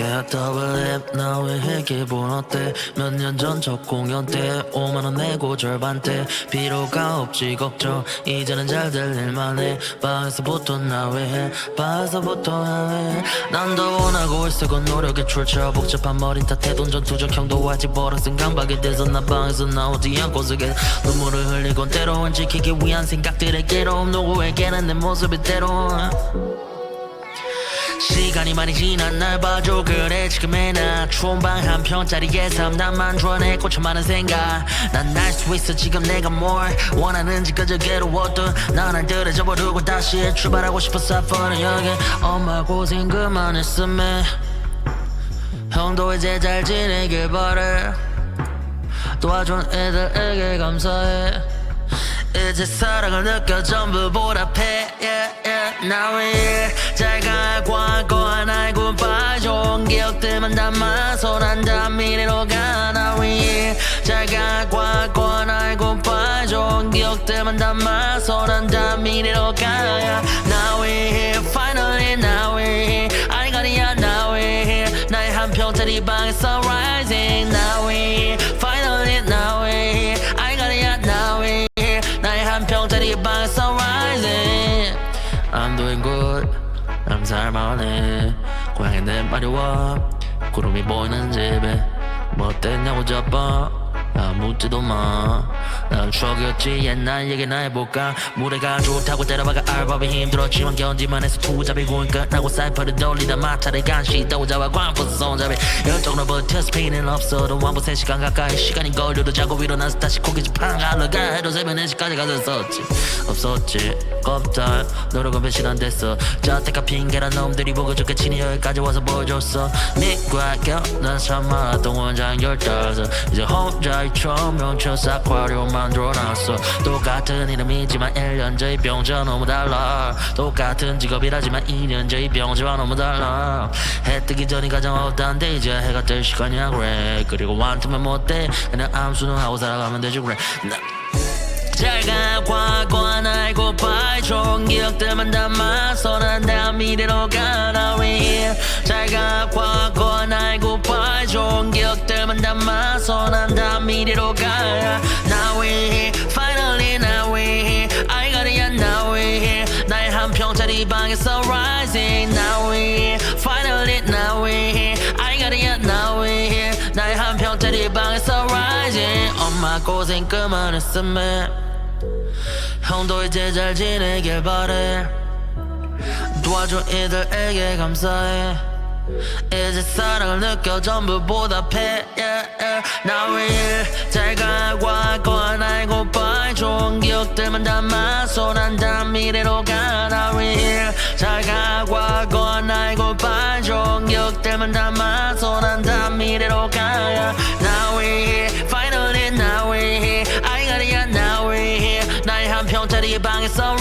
Yeah double M 나왜 해 기분 어때? 몇 년 전 첫 공연 때 5만원 내고 절반 때 필요가 없지 걱정. 이제는 잘 들릴만 해. 방에서부터 나왜 방에서부터 나왜 난 더 원하고 있어. 그 노력에 출처. 복잡한 머리 탓에 돈 전투적 형도 아직 버릇은 강박이 돼서 나 방에서 나오지 않고 쓰게 눈물을 흘리곤 때로는 지키기 위한 생각들의 괴로움. 누구에게는 내 모습이 때로운 시간이 많이 지난 날 봐줘. 그래 지금의 나 추운 방 한 편짜리에 삶담만 좋아해 꽂혀 많은 생각. 난 날 수 있어 지금 내가 뭘 원하는지 그저 괴로웠던 난 알들을 접어두고 다시 출발하고 싶었어 앞으로 여기 엄마 고생 그만했으면 형도 이제 잘 지내길 바래. 도와준 애들에게 감사해. 이제 사랑을 느껴 전부 보답해. Yeah, yeah. 나 위해 잘 가고 담아서 난다 미래로 가나 위해 잘 가고 안 알고 봐줘 기억들만 담아서 난다 미래로 가야 나 위해 finally 나 위해 I got it 나 위해 나의 한 평짜리 방에서 rising. 나 위해 finally 나 위해 I got it 나 위해 나의 한 평짜리 방에서 rising. I'm doing good. 난 살만해 고향에 내 마려워 구름이 보이는 집에 뭐 어땠냐고 저번 아 묻지도 마 난 추억이었지. 옛날 얘기나 해볼까? 무대가 좋다고 때려박아 알바비 힘들었지만 견디만 해서 투잡이 구인 끝나고 사이퍼를 돌리다 마차를 간시 떠오자와 광포스 손잡이. 열정으로 버텨 스페인은 없어도 왕복 3시간 가까이 시간이 걸려도 자고 일어나서 다시 고깃집 팡가러 가 해도 새벽 4시까지 가졌었지. 없었지. 껍달. 노력은 배신 안 됐어. 자택가 핑계란 놈들이 보고 좋게 치니 여기까지 와서 보여줬어. 니과 껴난 삼마동 원장 열다섯. 이제 혼자 조명쳐 싹화려 만들어놨어. 똑같은 이름이지만 1년째 병자 너무 달라. 똑같은 직업이라지만 2년째 병자와 너무 달라. 해 뜨기 전이 가장 없단데 이제 해가 뜰 시간이야 그래. 그리고 완투면 못돼 그냥 암수는 하고 살아가면 되지 그래. 나 잘가 과거 안 알고 봐 좋은 기억들만 담아서 난다 미래로 가나 위해 잘가 과거 안 알고 봐 좋은 기억들만 담아서 난다 미래로 가나 위해 finally 나 위해 I got it 나 위해 나의 한 평짜리 방에서 rising. 나 위해 finally 나 위해 I got it 나 위해 나의 한 평짜리 방에서 rising. 엄마 고생 그만했으면 형도 이제 잘 지내길 바래. 도와준 이들에게 감사해 이제 사랑 느껴 전부보다 패 yeah, yeah. Now we here 잘가 과거 알고 봐 좋은 기억들만 담아서 난다 미래로 가 Now we here 잘가 과거 알고 봐 좋은 기억들만 담아서 난다 미래로 가 yeah. Now we here finally now we here I got it now we here 나의 한 평짜리 방에서